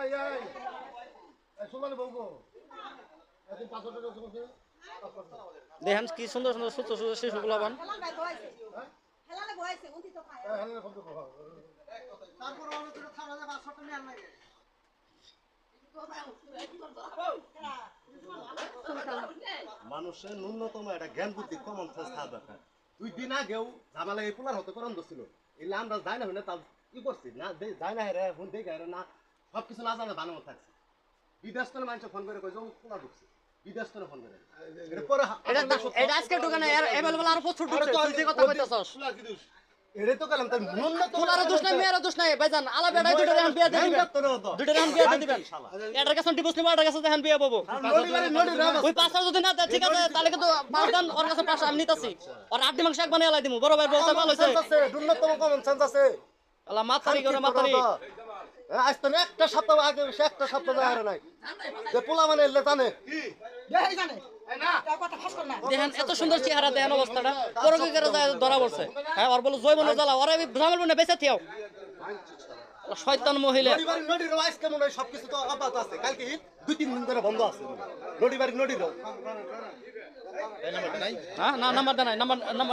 এই এই এই সুমানে বউগো এখন পাঁচশো টাকা চলছে দেখেন কি সুন্দর সুন্দর ছোট ছোট শিশুগুলো বান হ্যাঁ? টাকা লাগে মানুষের ন্যূনতম একটা জ্ঞান বুদ্ধি কমন সেন্স থাকা দরকার। দুই দিন আগেও ঝামেলা এই পোলার হতে করান দছিল এলে আমরা যাই না হইলে তা কি করছি। না যাই না হেরে ফোন দেখে না। সব কিছু না জানে বানানো থাকছে। বিদেশ থেকে মানুষ ফোন করে কই যে অমুক পোলা ঢুকছে। ফোন করে। এটা আজকে এভেলেবল আর প্রচুর ঢুকছে তুই যে কথা কইতাছস। এটা তো তাই ন্যূনতম তোলার দোষ নাই মেয়ের দোষ নাই। ভাইজান আলা বেড়াই দুটো এখন বিয়ে দিবেন দুটো এখন বিয়ে দিবেন এটার কাছে নিবো এটার কাছে দেখেন বিয়ে পাবো। ওই পাঁচটা যদি না ঠিক আছে তাহলে কিন্তু ওর কাছে পাঁচটা আমি নিতেছি। ওর আট মাংস এক বানিয়ে দিমু। বড় ভাই বলতে ভালো হয়েছে ন্যূনতম কমন সেন্স আছে। আল্লাহ মাথারি করে মাথারি। আজ তো একটা সপ্তাহ আগে সে একটা সপ্তাহ যায় নাই। যে পোলা মানে এলে জানে। দেখাই জানে। তার কথা ফাঁস কর না। দেখেন এত সুন্দর চেহারা দেখেন অবস্থাটা। পরকে করে ধরা পড়ছে? হ্যাঁ ওর বলো জয় মনে জ্বালা ওরা মনে বেঁচে থিও। শয়তান মহিলা। নদীবাড়ি নদীর আজ কেমন হয়? সবকিছু তো অবাধ আছে। কালকে দুই তিন দিন ধরে বন্ধ আছে। নদীবাড়ি নদীর হ্যাঁ না নাম্বার দেন নাম্বার নাম্বার